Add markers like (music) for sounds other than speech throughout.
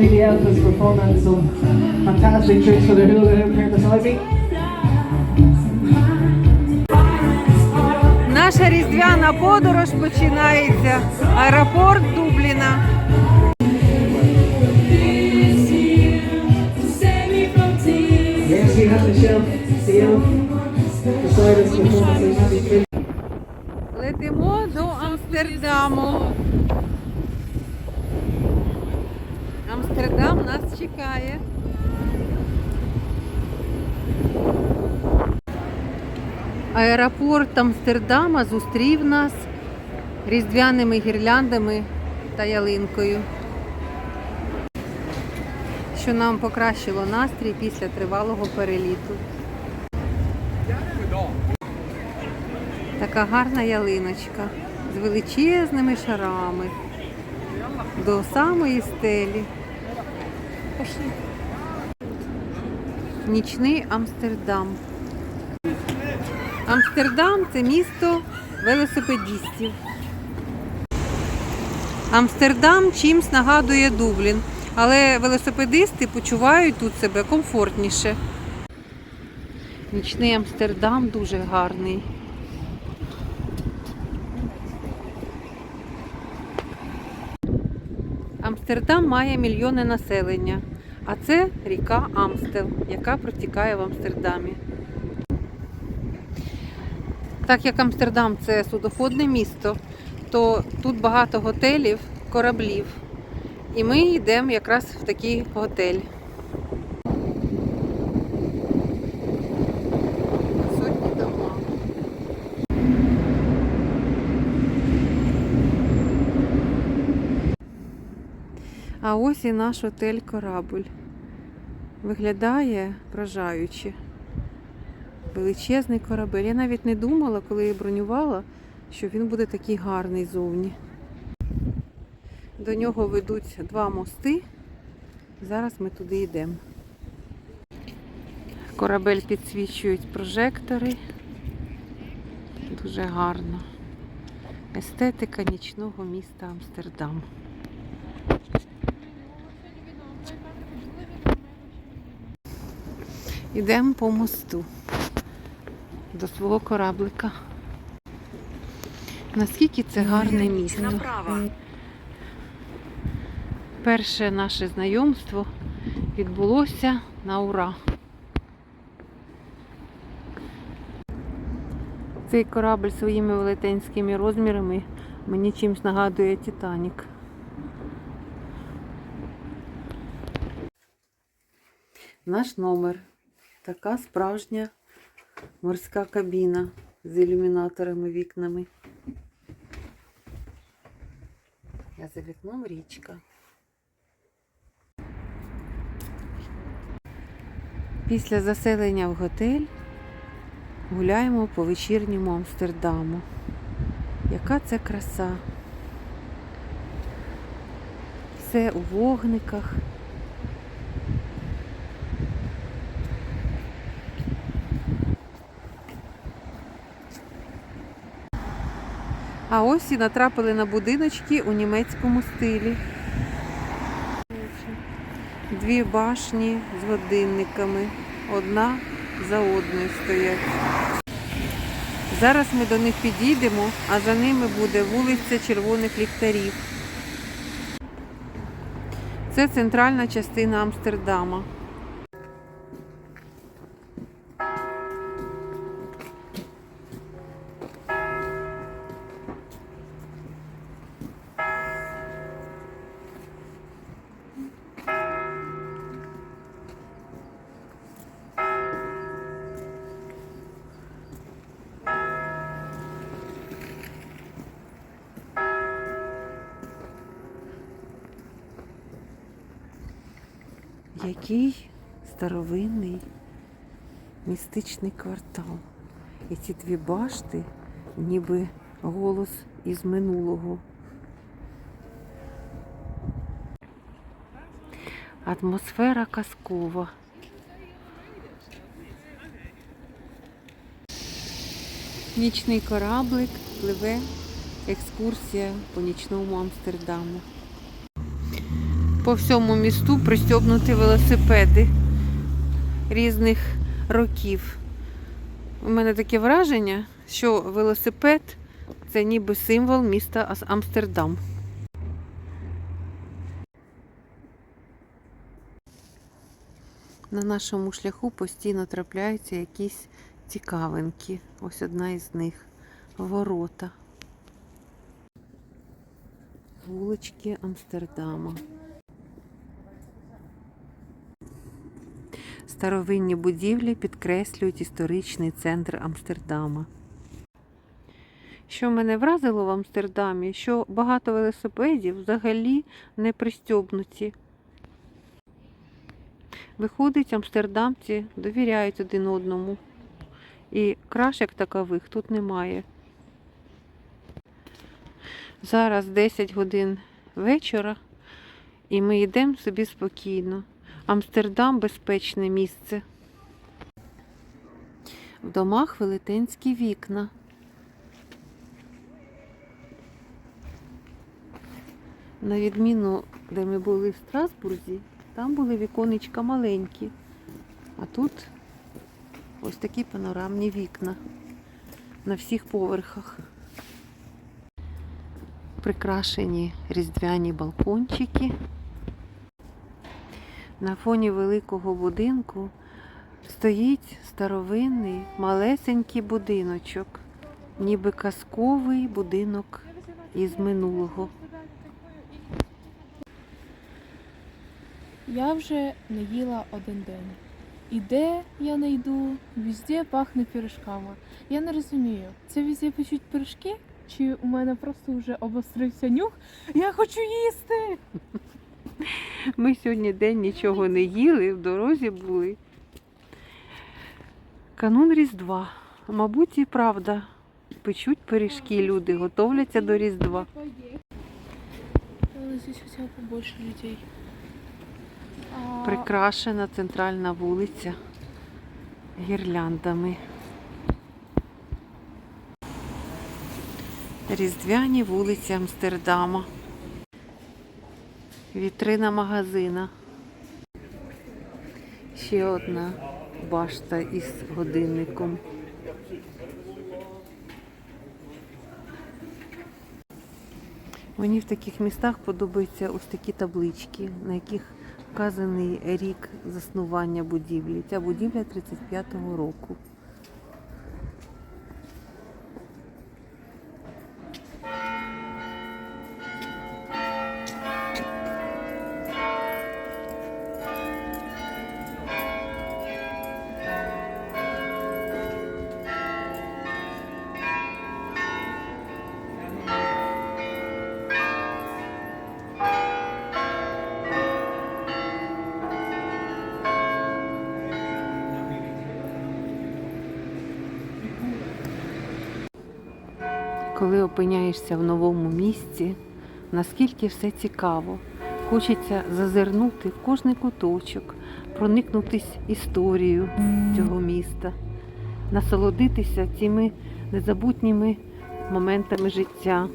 many of the elephants some fantastic tricks for the hula hoop here beside me. Наша різдвяна подорож починається. Аеропорт Дубліна. Yes, you have the shelf, the beside us performing some magic tricks. Летимо до Амстердаму. Амстердам нас чекає. Аеропорт Амстердама зустрів нас різдвяними гірляндами та ялинкою, що нам покращило настрій після тривалого переліту. Така гарна ялиночка з величезними шарами до самої стелі. Нічний Амстердам. Амстердам це місто велосипедістів. Амстердам чимсь нагадує Дублін, але велосипедисти почувають тут себе комфортніше. Нічний Амстердам дуже гарний. Амстердам має мільйони населення, а це ріка Амстел, яка протікає в Амстердамі. Так як Амстердам це судоходне місто, то тут багато готелів, кораблів. І ми йдемо якраз в такий готель. А ось і наш отель Корабль. Виглядає вражаюче. Величезний корабель. Я навіть не думала, коли я бронювала, що він буде такий гарний зовні. До нього ведуть два мости. Зараз ми туди йдемо. Корабель підсвічують прожектори. Дуже гарно. Естетика нічного міста Амстердам. Йдемо по мосту до свого кораблика. Наскільки це гарне місто. Перше наше знайомство відбулося на ура. Цей корабль своїми велетенськими розмірами мені чимось нагадує Титанік. Наш номер. Така справжня морська кабіна з ілюмінаторами вікнами. Я за вікном річка. Після заселення в готель гуляємо по вечірньому Амстердаму. Яка це краса. Все у вогниках. А ось і натрапили на будиночки у німецькому стилі. Дві башні з годинниками. Одна за одною стоять. Зараз ми до них підійдемо, а за ними буде вулиця Червоних ліхтарів. Це центральна частина Амстердама. Який старовинний містичний квартал. І ці дві башти, ніби голос із минулого. Атмосфера казкова. Нічний кораблик пливе екскурсія по нічному Амстердаму. По всьому місту пристьобнуті велосипеди різних років. У мене таке враження, що велосипед це ніби символ міста Амстердам. На нашому шляху постійно трапляються якісь цікавинки. Ось одна із них ворота. Вулички Амстердама. Старовинні будівлі підкреслюють історичний центр Амстердама. Що мене вразило в Амстердамі, що багато велосипедів взагалі не пристьобнуті. Виходить, амстердамці довіряють один одному. І краш як такових тут немає. Зараз 10 годин вечора, і ми йдемо собі спокійно. Амстердам безпечне місце. В домах велетенські вікна. На відміну, де ми були в Страсбурзі, там були віконечка маленькі. А тут ось такі панорамні вікна на всіх поверхах. Прикрашені різдвяні балкончики. На фоні великого будинку стоїть старовинний малесенький будиночок, ніби казковий будинок із минулого. Я вже не їла один день. І де я не йду, везде пахне пиріжками. Я не розумію, це везде печуть пиріжки, чи у мене просто вже обострився нюх? Я хочу їсти! Ми сьогодні день нічого не їли, в дорозі були. Канун Різдва. Мабуть, і правда. Печуть пиріжки люди, готовляться до Різдва. Прикрашена центральна вулиця гірляндами. Різдвяні вулиці Амстердама. Вітрина магазина. Ще одна башта із годинником. Мені в таких містах подобаються ось такі таблички, на яких вказаний рік заснування будівлі. Ця будівля 35-го року. Коли опиняєшся в новому місці, наскільки все цікаво. Хочеться зазирнути в кожний куточок, проникнутись історією цього міста, насолодитися цими незабутніми моментами життя.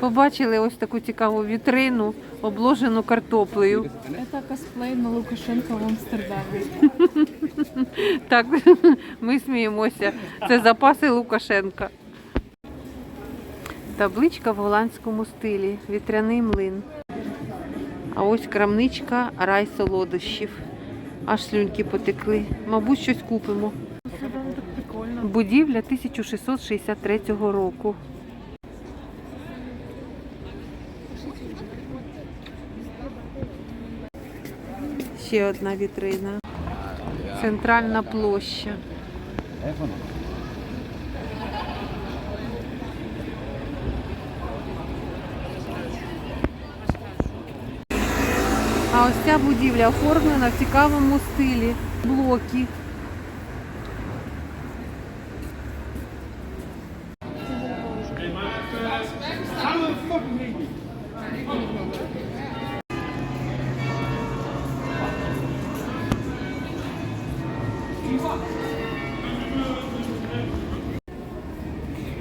Побачили ось таку цікаву вітрину, обложену картоплею. Это косплей на Лукашенко в Амстердамі. (laughs) Так, ми сміємося. Це запаси Лукашенка. Табличка в голландському стилі. Вітряний млин. А ось крамничка рай солодощів. Аж слюньки потекли. Мабуть, щось купимо. Будівля 1663 року. Ще одна вітрина. Центральна площа. А ось ця будівля оформлена в цікавому стилі. Блоки.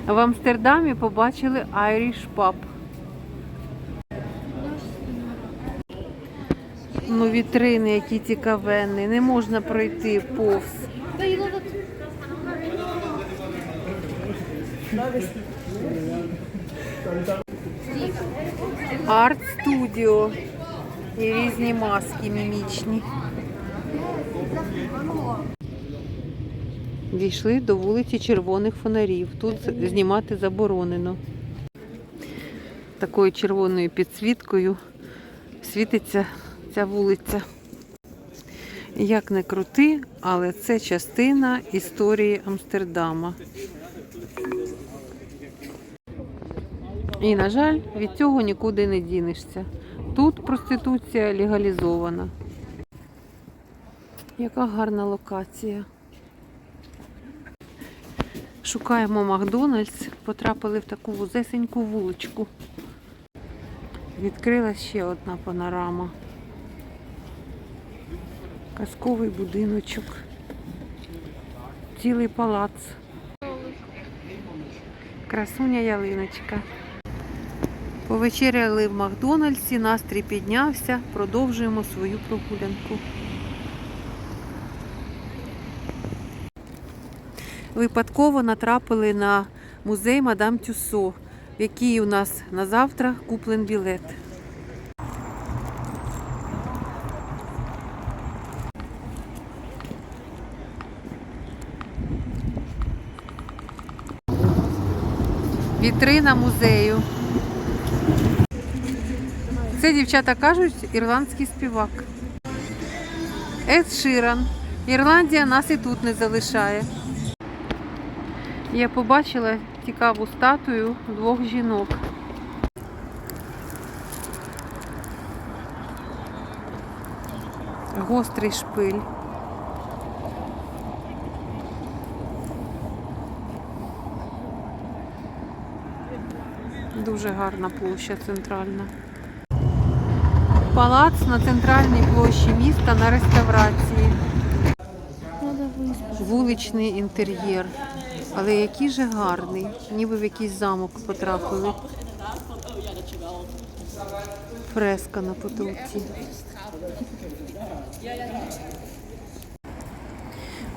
В Амстердамі побачили Irish Pub. Ну, вітрини, які цікавенні, не можна пройти повз. Арт студіо і різні маски мімічні. Дійшли до вулиці Червоних фонарів. Тут знімати заборонено. Такою червоною підсвіткою світиться ця вулиця. Як не крути, але це частина історії Амстердама. І, на жаль, від цього нікуди не дінешся. Тут проституція легалізована. Яка гарна локація. Шукаємо Макдональдс, потрапили в таку вузесеньку вуличку. Відкрилась ще одна панорама. Казковий будиночок. Цілий палац. Красуня ялиночка. Повечеряли в Макдональдсі, настрій піднявся, продовжуємо свою прогулянку. Випадково натрапили на музей Мадам Тюссо, в який у нас на завтра куплен білет. Вітрина музею. Це дівчата кажуть ірландський співак. Ед Ширан. Ірландія нас і тут не залишає. Я побачила цікаву статую двох жінок. Гострий шпиль. Дуже гарна площа центральна. Палац на центральній площі міста на реставрації. Вуличний інтер'єр. Але який же гарний, ніби в якийсь замок потрапили. Фреска на потолці.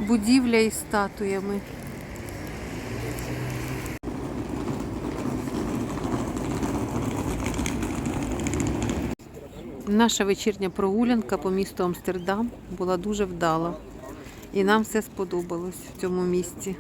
Будівля із статуями. Наша вечірня прогулянка по місту Амстердам була дуже вдала. І нам все сподобалось в цьому місці.